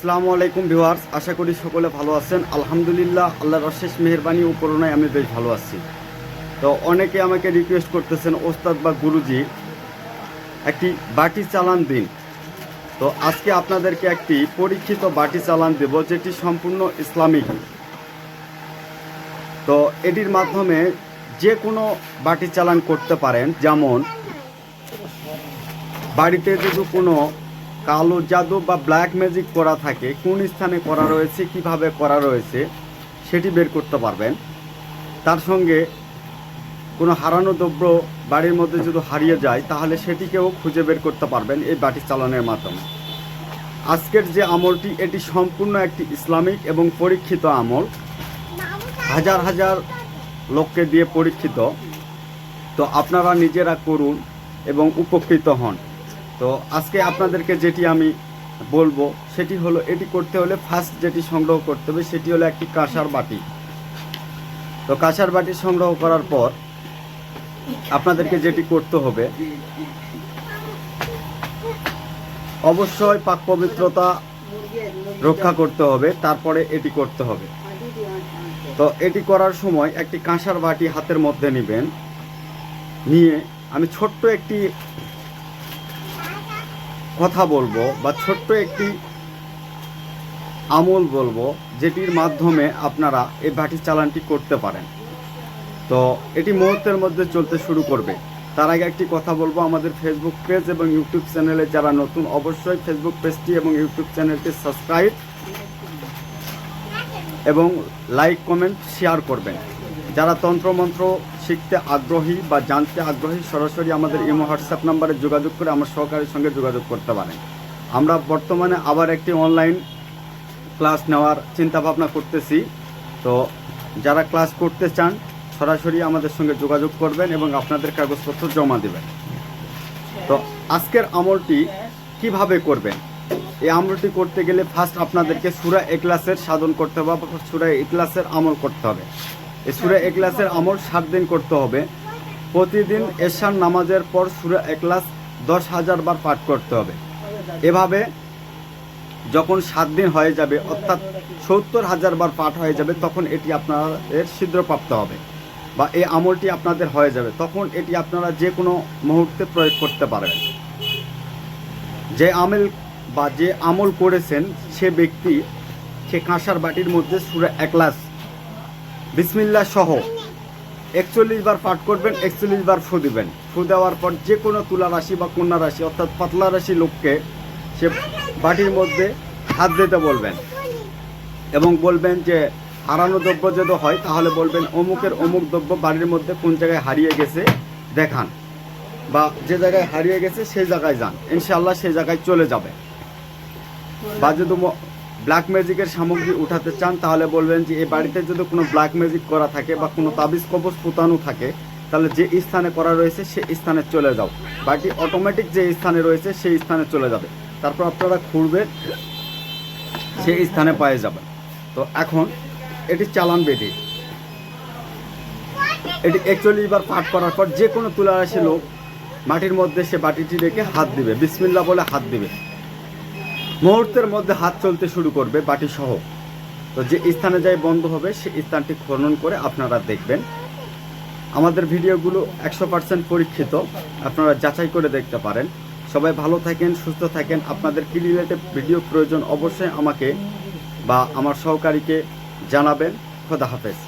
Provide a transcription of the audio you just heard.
আসসালামু আলাইকুম ভিউয়ার্স, আশা করি সকলে ভালো আছেন। আলহামদুলিল্লাহ, আল্লাহর অশেষ মেহরবানি ও করুণায় আমি বেশ ভালো আছি। তো অনেকে আমাকে রিকোয়েস্ট করতেছেন, ওস্তাদ বা গুরুজি, একটি বাটি চালান দিন। তো আজকে আপনাদেরকে একটি পরীক্ষিত বাটি চালান দেব, যেটি সম্পূর্ণ ইসলামিক। তো এটির মাধ্যমে যে কোনো বাটি চালান করতে পারেন, যেমন বাড়িতে যদি কোনো কালো জাদু বা ব্ল্যাক ম্যাজিক করা থাকে, কোন স্থানে করা রয়েছে, কীভাবে করা রয়েছে, সেটি বের করতে পারবেন। তার সঙ্গে কোনো হারানো দ্রব্য বাড়ির মধ্যে যদি হারিয়ে যায়, তাহলে সেটিকেও খুঁজে বের করতে পারবেন এই বাটি চালানের মাধ্যমে। আজকের যে আমলটি, এটি সম্পূর্ণ একটি ইসলামিক এবং পরীক্ষিত আমল। হাজার হাজার লোককে দিয়ে পরীক্ষিত। তো আপনারা নিজেরা করুন এবং উপকৃত হন। তো আজকে আপনাদেরকে যেটি আমি বলব, সেটি হলো এটি করতে হলে ফার্স্ট যেটি সংগ্রহ করতে হবে, সেটি হলো একটি কাঁসার বাটি। তো কাঁসার বাটি সংগ্রহ করার পর আপনাদেরকে যেটি করতে হবে, অবশ্যই পাক পবিত্রতা রক্ষা করতে হবে, তারপরে এটি করতে হবে। তো এটি করার সময় একটি কাঁসার বাটি হাতের মধ্যে নেবেন, নিয়ে আমি ছোট্ট একটি কথা বলব বা ছোট্ট একটি আমল বলব, যেটির মাধ্যমে আপনারা এই বাটি চালানটি করতে পারেন। তো এটি মুহূর্তের মধ্যে চলতে শুরু করবে। তার আগে একটি কথা বলব, আমাদের ফেসবুক পেজ এবং ইউটিউব চ্যানেলে যারা নতুন, অবশ্যই ফেসবুক পেজটি এবং ইউটিউব চ্যানেলটি সাবস্ক্রাইব এবং লাইক কমেন্ট শেয়ার করবেন। যারা তন্ত্রমন্ত্র শিখতে আগ্রহী বা জানতে আগ্রহী, সরাসরি আমাদের ইমো, হোয়াটসঅ্যাপ নাম্বারে যোগাযোগ করে আমার সহকারীর সঙ্গে যোগাযোগ করতে পারেন। আমরা বর্তমানে আবার একটি অনলাইন ক্লাস নেওয়ার চিন্তা ভাবনা করতেছি। তো যারা ক্লাস করতে চান, সরাসরি আমাদের সঙ্গে যোগাযোগ করবেন এবং আপনাদের কাগজপত্র জমা দেবেন। তো আজকের আমলটি কীভাবে করবেন? এই আমলটি করতে গেলে ফার্স্ট আপনাদেরকে সুরা এক্লাসের সাধন করতে হবে বা সুরা এক্লাসের আমল করতে হবে। সুরা এক্লাসের আমল সাত দিন করতে হবে। প্রতিদিন এশার নামাজের পর সুরা এক্লাস দশ হাজার বার পাঠ করতে হবে। এভাবে যখন সাত দিন হয়ে যাবে, অর্থাৎ সত্তর হাজার বার পাঠ হয়ে যাবে, তখন এটি আপনাদের ছিদ্রপ্রাপ্ত হবে বা এই আমলটি আপনাদের হয়ে যাবে। তখন এটি আপনারা যে কোনো মুহূর্তে প্রয়োগ করতে পারবেন। যে আমেল বা যে আমল করেছেন, সে ব্যক্তি, সে কাঁসার বাটির মধ্যে সুরে একলাস বিসমিল্লা সহ। একচল্লিশ বার পাঠ করবেন, একচল্লিশ বার ফু দিবেন। ফু দেওয়ার পর যে কোনো তুলা রাশি বা কন্যা রাশি, অর্থাৎ পাতলা রাশি লোককে সে বাটির মধ্যে হাত দিতে বলবেন এবং বলবেন যে, হারানো দ্রব্য যদি হয়, তাহলে বলবেন অমুকের অমুক দ্রব্য বাড়ির মধ্যে কোন জায়গায় হারিয়ে গেছে দেখান বা যে জায়গায় হারিয়ে গেছে সেই জায়গায় যান। ইনশাল্লাহ সেই জায়গায় চলে যাবে। বা যদি ব্ল্যাক ম্যাজিকের সামগ্রী উঠাতে চান, তাহলে বলবেন যে এই বাড়িতে যদি কোনো ব্ল্যাক ম্যাজিক করা থাকে বা কোনো তাবিজ কবজ পুতানো থাকে, তাহলে যে স্থানে করা রয়েছে সে স্থানে চলে যাও। বাটি অটোমেটিক যে স্থানে রয়েছে সেই স্থানে চলে যাবে। তারপর আপনারা খুঁড়বেন সেই স্থানে পায়ে যাবেন। তো এখন এটি চালান বেটি এটি একচল্লিশ বার পাঠ করার পর যে কোনো তুলা রাশি লোক মাটির মধ্যে সে বাটিটি রেখে হাত দিবে। বিসমিল্লা বলে হাত দিবে। মুহূর্তের মধ্যে হাত চলতে শুরু করবে বাটি সহ তো যে স্থানে যাই বন্ধ হবে সেই স্থানটি খনন করে আপনারা দেখবেন। আমাদের ভিডিওগুলো একশো পার্সেন্ট পরীক্ষিত, আপনারা যাচাই করে দেখতে পারেন। সবাই ভালো থাকেন, সুস্থ থাকেন। আপনাদের কি রিলেটেড ভিডিও প্রয়োজন, অবশ্যই আমাকে বা আমার সহকারীকে জানাবেন। খোদা হাফেজ।